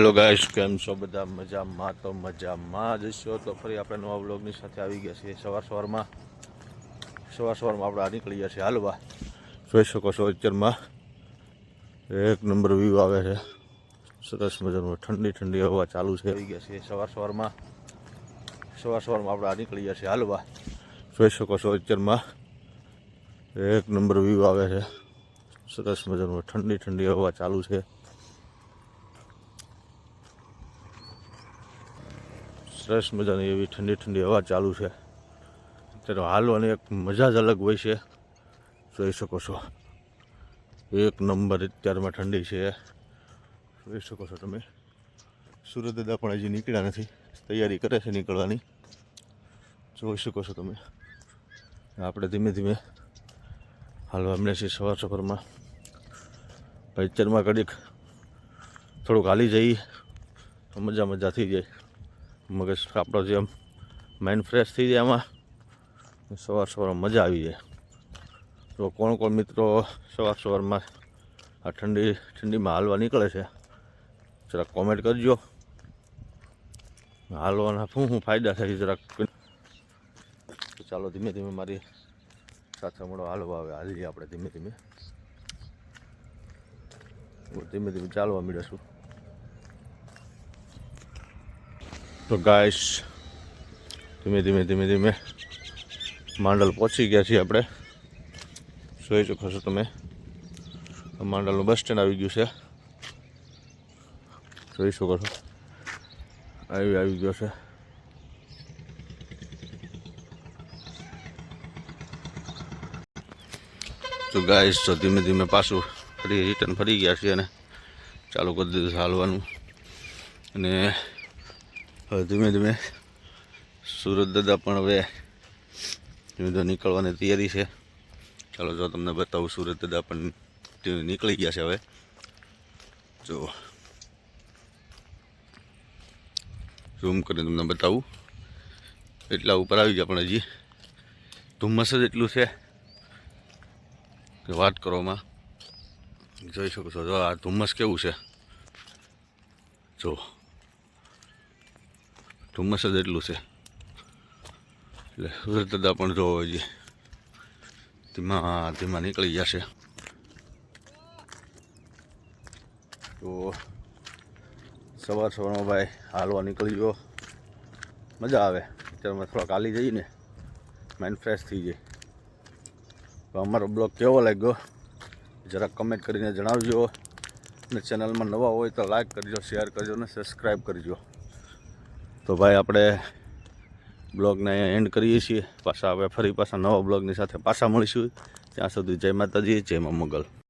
Hello guys કેમ છો બધા? મજામાં તો મજામાં જશો તો ફરી આપણે નવા બ્લોગની સાથે આવી ગયા છીએ સવાર સવારમાં. સવાર સવારમાં આપણે આ નીકળી ગયા છીએ હાલવા. જોઈ શકો છો અત્યારમાં એક નંબર વ્યૂ આવે છે. સરસ મજાનું ઠંડી ઠંડી હવા ચાલુ છે. આવી ગયા છીએ સવાર સવારમાં. સવાર સવારમાં આપણે આ નીકળી ગયા છીએ હાલવા. જોઈ શકો છો અત્યારમાં એક નંબર વ્યૂ આવે છે. સરસ મજાનું ઠંડી ઠંડી હવા ચાલુ છે. સરસ મજાની એવી ઠંડી ઠંડી હવા ચાલુ છે. ત્યારે હાલવાની એક મજા જ અલગ હોય છે. જોઈ શકો છો. એક નંબર અત્યારમાં ઠંડી છે. જોઈ શકો છો તમે. સુરત દાદા પણ હજી નીકળ્યા નથી. તૈયારી કરે છે નીકળવાની. જોઈ શકો છો તમે. આપણે ધીમે ધીમે હાલવા મળે છે સવાર સફરમાં અત્યારમાં કડીક થોડુંક હાલી જઈએ મજા મજા થઈ જાય. મગજ આપણો જેમ માઇન્ડ ફ્રેશ થઈ જાય એમાં. સવાર સવારમાં મજા આવી જાય. તો કોણ કોણ મિત્રો સવાર સવારમાં આ ઠંડી, ઠંડીમાં હાલવા નીકળે છે, જરાક કોમેન્ટ કરજો. હાલવાના શું શું ફાયદા થાય જરાક? ચાલો ધીમે ધીમે મારી સાથે મળો હાલવા આવે, હાલીએ આપણે ધીમે ધીમે. ધીમે ધીમે ચાલવા મળીશું તો ગાઈસ, ધીમે ધીમે ધીમે ધીમે માંડલ પહોંચી ગયા છીએ આપણે. જોઈ શકો છો તમે. માંડલનું બસ સ્ટેન્ડ આવી ગયું છે. જોઈ શકો છો. આવી આવી ગયો છે. તો ગાઈસ, તો ધીમે ધીમે પાછું ફરી રિટર્ન ફરી ગયા છીએ અને ચાલુ કરી દીધું હાલવાનું. અને હવે ધીમે ધીમે સુરત દાદા પણ હવે ધીમે ધીમે નીકળવાની તૈયારી છે. ચાલો જો તમને બતાવું, સુરત દાદા પણ નીકળી ગયા છે હવે. જો. ઝૂમ કરીને તમને બતાવું. એટલા ઉપર આવી ગયા પણ હજી. ધુમ્મસ જ એટલું છે કે વાત કરવામાં. જોઈ શકો છો, જો આ ધુમ્મસ કેવું છે. જો. ધુમ્મસ જ એટલું છે. એટલે સુરત દાદા પણ જોવો જોઈએ. ધીમા ધીમા નીકળી જશે. તો સવાર સવારમાં ભાઈ હાલવા નીકળી ગયો. મજા આવે. અત્યારમાં થોડાક હાલી જઈએ ને માઇન્ડ ફ્રેશ થઈ જાય તો અમારો બ્લોગ કેવો લાગ્યો? જરાક કમેન્ટ કરીને જણાવજો. અને ચેનલમાં નવા હોય તો લાઈક કરજો શેર કરજો અને સબસ્ક્રાઈબ કરજો. તો ભાઈ આપણે બ્લોગને અહીંયા એન્ડ કરીએ છીએ. પાછા હવે ફરી પાછા નવા બ્લોગની સાથે પાછા મળીશું. ત્યાં સુધી જય માતાજી, જય મા મંગલ.